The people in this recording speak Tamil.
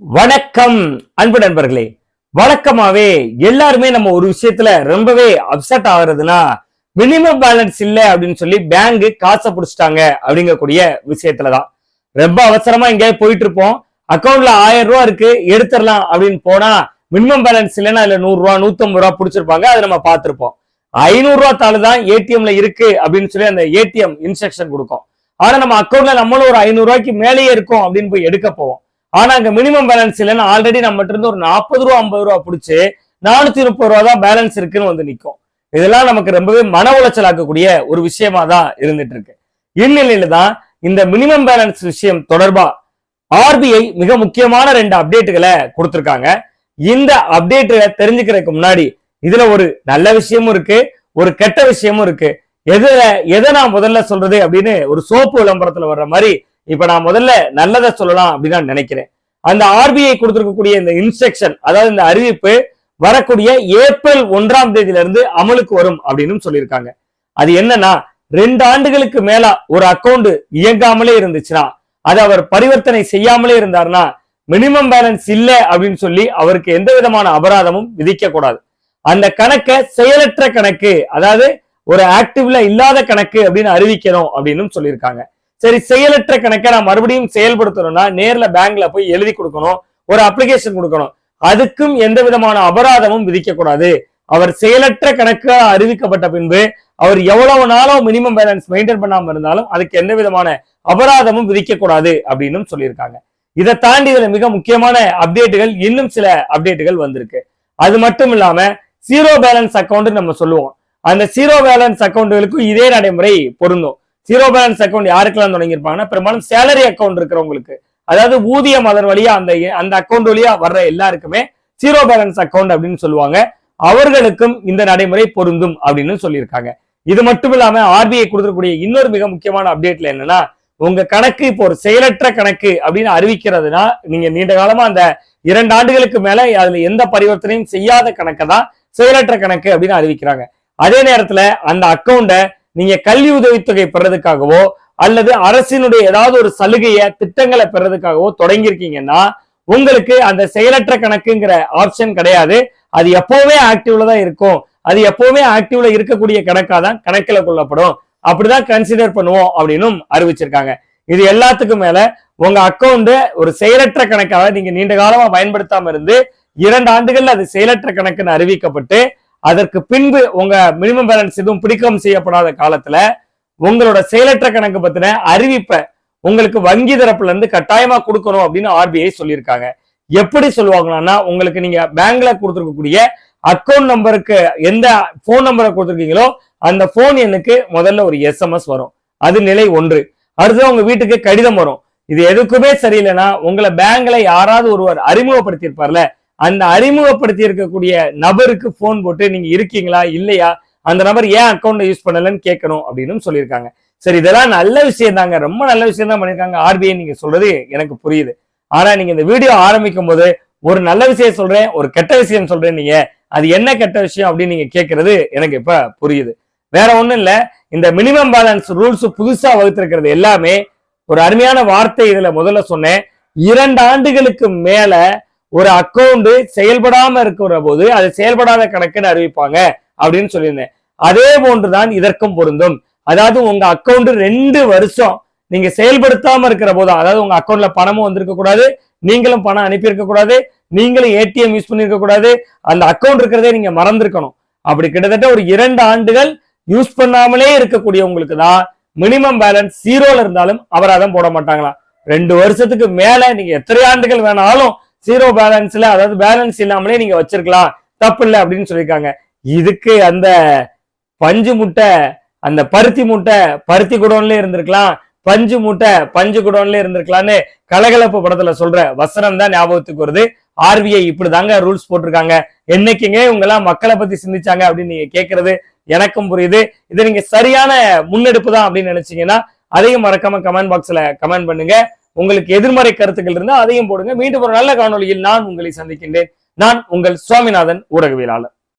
வணக்கம் அன்பு நண்பர்களே. வழக்கமாவே எல்லாருமே நம்ம ஒரு விஷயத்துல ரொம்பவே அப்செட் ஆகுறதுன்னா மினிமம் பேலன்ஸ் இல்ல அப்படின்னு சொல்லி பேங்க் காசை புடிச்சிட்டாங்க அப்படிங்கக்கூடிய விஷயத்துலதான். ரொம்ப அவசரமா எங்கேயாவது போயிட்டு இருப்போம் அக்கௌண்ட்ல ஆயிரம் ரூபா இருக்கு எடுத்துடலாம் அப்படின்னு போனா மினிமம் பேலன்ஸ் இல்லைன்னா அதுல நூறு ரூபா நூத்தம்பது ரூபா புடிச்சிருப்பாங்க அதை நம்ம பார்த்திருப்போம். ஐநூறு ரூபா தாள் தான் ஏடிஎம்ல இருக்கு அப்படின்னு சொல்லி அந்த ஏடிஎம் இன்ஸ்ட்ரக்ஷன் கொடுக்கும். ஆனா நம்ம அக்கௌண்ட்ல நம்மளும் ஒரு ஐநூறு ரூபாய்க்கு மேலேயே இருக்கும் அப்படின்னு போய் எடுக்க போவோம். ஆனா அங்க மினிமம் பேலன்ஸ் இல்லைன்னா ஆல்ரெடி நம்ம இருந்து ஒரு நாற்பது ரூபா ஐம்பது ரூபா பிடிச்சி நானூத்தி முப்பது ரூபா தான் பேலன்ஸ் இருக்குன்னு வந்து நிற்கும் இதெல்லாம் நமக்கு ரொம்பவே மன உளைச்சல் ஆக்கக்கூடிய ஒரு விஷயமா தான் இருந்துட்டு இருக்கு. இந்நிலையில தான் இந்த மினிமம் பேலன்ஸ் விஷயம் தொடர்பா ஆர்பிஐ மிக முக்கியமான ரெண்டு அப்டேட்டுகளை கொடுத்திருக்காங்க. இந்த அப்டேட்டுகளை தெரிஞ்சுக்கிறதுக்கு முன்னாடி இதுல ஒரு நல்ல விஷயமும் இருக்கு ஒரு கெட்ட விஷயமும் இருக்கு. எதுல எதை நான் முதல்ல சொல்றது அப்படின்னு ஒரு சோப்பு விளம்பரத்துல வர்ற மாதிரி இப்ப நான் முதல்ல நல்லதை சொல்லலாம் அப்படின்னு நான் நினைக்கிறேன். அந்த ஆர்பிஐ கொடுத்திருக்கக்கூடிய இந்த இன்ஸ்ட்ரக்ஷன் அதாவது இந்த அறிவிப்பு வரக்கூடிய ஏப்ரல் ஒன்றாம் தேதியில இருந்து அமலுக்கு வரும் அப்படின்னு சொல்லியிருக்காங்க. அது என்னன்னா ரெண்டு ஆண்டுகளுக்கு மேல ஒரு அக்கௌண்ட் இயங்காமலே இருந்துச்சுன்னா அது அவர் பரிவர்த்தனை செய்யாமலே இருந்தாருன்னா மினிமம் பேலன்ஸ் இல்ல அப்படின்னு சொல்லி அவருக்கு எந்த விதமான அபராதமும் விதிக்க கூடாது அந்த கணக்கை செயலற்ற கணக்கு அதாவது ஒரு ஆக்டிவ்ல இல்லாத கணக்கு அப்படின்னு அறிவிக்கணும் அப்படின்னு சொல்லியிருக்காங்க. சரி செயலற்ற கணக்கை நான் மறுபடியும் செயல்படுத்தணும்னா நேர்ல பேங்க்ல போய் எழுதி கொடுக்கணும் ஒரு அப்ளிகேஷன் கொடுக்கணும். அதுக்கும் எந்த விதமான அபராதமும் விதிக்கக்கூடாது. அவர் செயலற்ற கணக்கு அறிவிக்கப்பட்ட பின்பு அவர் எவ்வளவு நாளும் மினிமம் பேலன்ஸ் மெயின்டைன் பண்ணாம இருந்தாலும் அதுக்கு எந்த விதமான அபராதமும் விதிக்கக்கூடாது அப்படின்னு சொல்லியிருக்காங்க. இதை தாண்டி இதுல மிக முக்கியமான அப்டேட்டுகள் இன்னும் சில அப்டேட்டுகள் வந்திருக்கு. அது மட்டும் இல்லாம ஜீரோ பேலன்ஸ் அக்கௌண்ட் நம்ம சொல்லுவோம். அந்த ஜீரோ பேலன்ஸ் அக்கௌண்ட்டுகளுக்கும் இதே நடைமுறை பொருந்தும். ஜீரோ பேலன்ஸ் அக்கௌண்ட் யாருக்கெல்லாம் தொடங்கியிருப்பாங்கன்னா பெரும்பாலும் சேலரி அக்கௌண்ட் இருக்கிறவங்களுக்கு. அதாவது ஊதியம் அதன் வழியா அந்த அந்த அக்கௌண்ட் வழியா வர்ற எல்லாருக்குமே ஜீரோ பேலன்ஸ் அக்கௌண்ட் அப்படின்னு சொல்லுவாங்க. அவர்களுக்கும் இந்த நடைமுறை பொருந்தும் அப்படின்னு சொல்லியிருக்காங்க. இது மட்டும் இல்லாம ஆர்பிஐ கொடுக்கக்கூடிய இன்னொரு மிக முக்கியமான அப்டேட்ல என்னன்னா உங்க கணக்கு இப்போ ஒரு செயலற்ற கணக்கு அப்படின்னு அறிவிக்கிறதுனா நீங்க நீண்ட காலமா அந்த இரண்டு ஆண்டுகளுக்கு மேல அதுல எந்த பரிவர்த்தனையும் செய்யாத கணக்கை தான் செயலற்ற கணக்கு அப்படின்னு அறிவிக்கிறாங்க. அதே நேரத்துல அந்த அக்கௌண்ட நீங்க கல்வி உதவித்தொகை பெறதுக்காகவோ அல்லது அரசினுடைய ஏதாவது ஒரு சலுகையை திட்டங்களை பெறதுக்காகவோ தொடங்கியிருக்கீங்கன்னா உங்களுக்கு அந்த செயலற்ற கணக்குங்கிற ஆப்ஷன் கிடையாது. அது எப்பவுமே ஆக்டிவ்ல தான் இருக்கும். அது எப்பவுமே ஆக்டிவ்ல இருக்கக்கூடிய கணக்கா தான் கணக்கில் கொள்ளப்படும். அப்படிதான் கன்சிடர் பண்ணுவோம் அப்படின்னும் அறிவிச்சிருக்காங்க. இது எல்லாத்துக்கும் மேல உங்க அக்கௌண்ட் ஒரு செயலற்ற கணக்காக நீங்க நீண்ட காலமா பயன்படுத்தாம இருந்து இரண்டு ஆண்டுகள்ல அது செயலற்ற கணக்குன்னு அறிவிக்கப்பட்டு அதற்கு பின்பு உங்க மினிமம் பேலன்ஸ் எதுவும் பிடிக்கம் செய்யப்படாத காலத்துல உங்களோட செயலற்ற கணக்கு பத்தின அறிவிப்பை உங்களுக்கு வங்கி தரப்புல இருந்து கட்டாயமா கொடுக்கணும் அப்படின்னு ஆர்பிஐ சொல்லியிருக்காங்க. எப்படி சொல்லுவாங்கன்னா உங்களுக்கு நீங்க பேங்க்ல கொடுத்துருக்கக்கூடிய அக்கௌண்ட் நம்பருக்கு எந்த போன் நம்பரை கொடுத்துருக்கீங்களோ அந்த போன் எண்ணுக்கு முதல்ல ஒரு எஸ்எம்எஸ் வரும். அது நிலை ஒன்று. அடுத்தது உங்க வீட்டுக்கு கடிதம் வரும். இது எதுக்குமே சரியில்லைன்னா உங்களை பேங்க்ல யாராவது ஒருவர் அறிமுகப்படுத்தியிருப்பார்ல அந்த அறிமுகப்படுத்தி இருக்கக்கூடிய நபருக்கு போன் போட்டு நீங்க இருக்கீங்களா இல்லையா? அந்த நபர் ஏன் அக்கௌண்ட்டை யூஸ் பண்ணலன்னு கேட்கணும் அப்படின்னு சொல்லியிருக்காங்க. சரி இதெல்லாம் நல்ல விஷயம் தாங்க ரொம்ப நல்ல விஷயம் தான் பண்ணியிருக்காங்க. ஆர்பிஐ நீங்க சொல்றது எனக்கு புரியுது. ஆனா நீங்க இந்த வீடியோ ஆரம்பிக்கும் போது ஒரு நல்ல விஷயம் சொல்றேன் ஒரு கெட்ட விஷயம் சொல்றேன் நீங்க. அது என்ன கெட்ட விஷயம் அப்படின்னு நீங்க கேட்கறது எனக்கு இப்ப புரியுது. வேற ஒண்ணும் இல்ல. இந்த மினிமம் பேலன்ஸ் ரூல்ஸ் புதுசா வகுத்திருக்கிறது எல்லாமே ஒரு அருமையான வார்த்தை இதுல முதல்ல சொன்னேன். இரண்டு ஆண்டுகளுக்கு மேல ஒரு அக்கௌண்ட் செயல்படாம இருக்கிற போது அது செயல்படாத கணக்குன்னு அறிவிப்பாங்க அப்படின்னு சொல்லியிருந்தேன். அதே போன்றுதான் இதற்கும் பொருந்தும். அதாவது உங்க அக்கௌண்ட் ரெண்டு வருஷம் நீங்க செயல்படுத்தாம இருக்கிற போது அதாவது உங்க அக்கௌண்ட்ல பணமும் வந்திருக்க கூடாது நீங்களும் பணம் அனுப்பியிருக்க கூடாது நீங்களும் ஏடிஎம் யூஸ் பண்ணிருக்க கூடாது அந்த அக்கௌண்ட் இருக்கிறதே நீங்க மறந்துருக்கணும். அப்படி கிட்டத்தட்ட ஒரு இரண்டு ஆண்டுகள் யூஸ் பண்ணாமலே இருக்கக்கூடிய உங்களுக்கு தான் மினிமம் பேலன்ஸ் ஜீரோல இருந்தாலும் அபராதம் போட மாட்டாங்களாம். ரெண்டு வருஷத்துக்கு மேல நீங்க எத்தனை ஆண்டுகள் வேணாலும் ஜீரோ பேலன்ஸ்ல அதாவது பேலன்ஸ் இல்லாமலே நீங்க வச்சிருக்கலாம். தப்பு இல்லை அப்படின்னு சொல்லியிருக்காங்க. இதுக்கு அந்த பஞ்சு முட்டை அந்த பருத்தி மூட்டை பருத்தி குடோன்ல இருந்திருக்கலாம். பஞ்சு மூட்டை பஞ்சு குடோன்ல இருந்திருக்கலாம்னு கலகலப்பு படத்துல சொல்ற வசனம் தான் ஞாபகத்துக்கு வருது. ஆர்பிஐ இப்படிதாங்க ரூல்ஸ் போட்டிருக்காங்க. என்னைக்குங்க இவங்கெல்லாம் மக்களை பத்தி சிந்திச்சாங்க அப்படின்னு நீங்க கேட்கறது எனக்கும் புரியுது. இது நீங்க சரியான முன்னெடுப்பு தான் அப்படின்னு நினைச்சீங்கன்னா அதையும் மறக்காம கமெண்ட் பாக்ஸ்ல கமெண்ட் பண்ணுங்க. உங்களுக்கு எதிர்மறை கருத்துக்கள் இருந்தால் அதையும் போடுங்க. மீண்டும் ஒரு நல்ல காணொலியில் நான் உங்களை சந்திக்கின்றேன். நான் உங்கள் சுவாமிநாதன் ஊடகவியலாளர்.